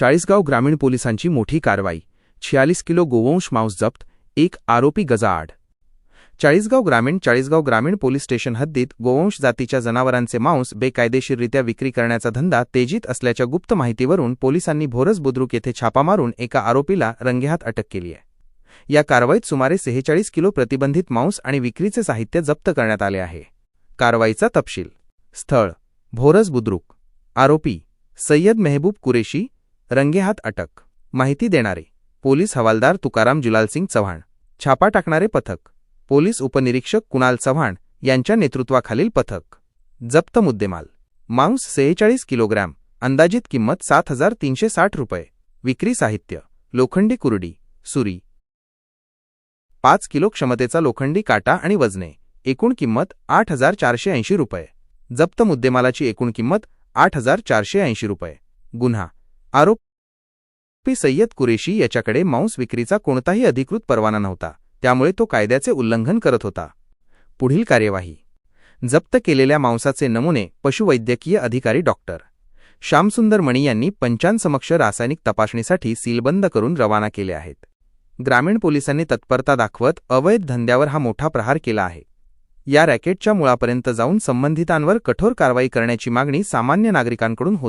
चाळीसगाव ग्रामीण पोलिसांची मोठी कारवाई. छियालीस किलो गोवंश मांस जप्त एक आरोपी गजाआड. चाळीसगाव ग्रामीण चाळीसगाव ग्रामीण पोलीस स्टेशन हद्दीत गोवंश जातीच्या जनावरांचे मांस बेकायदेशीररित्या विक्री करण्याचा धंदा तेजीत असल्याच्या गुप्त माहितीवरून पोलिसांनी भोरस बुद्रुक येथे छापा मारून एका आरोपीला रंगेहात अटक केली आहे या कारवाईत सुमारे सेहेचाळीस किलो प्रतिबंधित मांस आणि विक्रीचे साहित्य जप्त करण्यात आले आहे. कारवाईचा तपशील. स्थळ. भोरस बुद्रुक. आरोपी. सय्यद मेहबूब कुरेशी रंगेहात अटक. माहिती देणारे. पोलीस हवालदार तुकाराम जुलालसिंग चव्हाण. छापा टाकणारे पथक. पोलीस उपनिरीक्षक कुणाल चव्हाण यांच्या नेतृत्वाखालील पथक. जप्त मुद्देमाल. मांस सेहेचाळीस किलोग्रॅम. अंदाजित किंमत सात हजार तीनशे साठ रुपये. विक्री साहित्य. लोखंडी कुरडी. सुरी. पाच किलो क्षमतेचा लोखंडी काटा आणि वजने. एकूण किंमत आठ हजार चारशे ऐंशी रुपये. जप्त मुद्देमालाची एकूण किंमत आठ हजार चारशे ऐंशी रुपये. गुन्हा. आरोपी. सय्यद कुरेशी याच्याकडे मांस विक्रीचा कोणताही अधिकृत परवाना नव्हता. त्यामुळे तो कायद्याचे उल्लंघन करत होता. पुढील कार्यवाही. जप्त केलेल्या मांसाचे नमुने पशुवैद्यकीय अधिकारी डॉक्टर श्यामसुंदर मणी यांनी पंचांसमक्ष रासायनिक तपासणीसाठी सीलबंद करून रवाना केले आहेत. ग्रामीण पोलिसांनी तत्परता दाखवत अवैध धंद्यावर हा मोठा प्रहार केला आहे. या रॅकेटच्या मुळापर्यंत जाऊन संबंधितांवर कठोर कारवाई करण्याची मागणी सामान्य नागरिकांकडून होत